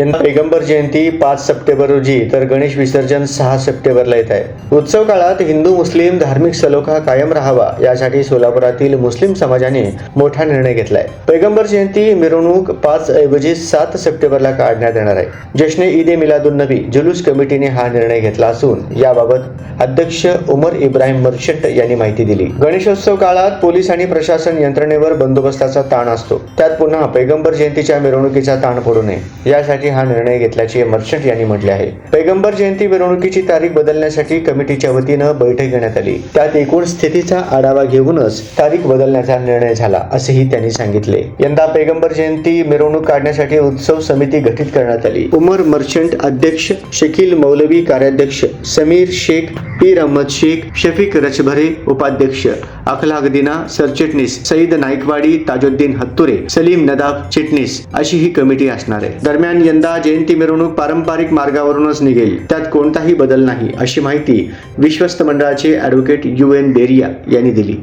यंदा पैगंबर जयंती पाच सप्टेंबर रोजी तर गणेश विसर्जन सहा सप्टेंबरला येत आहे. उत्सव काळात हिंदू मुस्लिम धार्मिक सलोखा कायम राहावा यासाठी सोलापुरातील मुस्लिम समाजाने मोठा निर्णय घेतलाय. पैगंबर जयंती मिरवणूक पाच ऐवजी सात सप्टेंबरला काढण्यात येणार आहे. जश्ने ईद ए मिलादुन नबी जुलूस कमिटीने हा निर्णय घेतला असून याबाबत अध्यक्ष उमर इब्राहिम मर्चंट यांनी माहिती दिली. गणेशोत्सव काळात पोलीस आणि प्रशासन यंत्रणेवर बंदोबस्ताचा ताण असतो. त्यात पुन्हा पैगंबर जयंतीच्या मिरवणुकीचा ताण पडू नये. यासाठी हा निर्णय घेतल्याचे मर्चंट यांनी म्हटले आहे. पैगंबर जयंती मिरवणुकीची तारीख बदलण्यासाठी कमिटीच्या वतीनं बैठक घेण्यात आली. त्यात एकूण स्थितीचा आढावा घेऊनच तारीख बदलण्याचा निर्णय झाला असेही त्यांनी सांगितले. यंदा पैगंबर जयंती मिरवणूक काढण्यासाठी उत्सव समिती गठीत करण्यात आली. उमर मर्चंट अध्यक्ष शकील मौलवी कार्याध्यक्ष समीर शेख पीर अहमद शेख शफीक रचभरे उपाध्यक्ष. अखलाक दिना सरचिटणीस सईद नाईकवाडी ताजुद्दीन हत्तुरे सलीम नदाब चिटणीस अशी ही कमिटी असणार आहे. दरम्यान यंदा जयंती मिरवणूक पारंपरिक मार्गावरूनच निघेल. त्यात कोणताही बदल नाही अशी माहिती विश्वस्त मंडळाचे ॲडव्होकेट यू. एन. बेरिया यांनी दिली.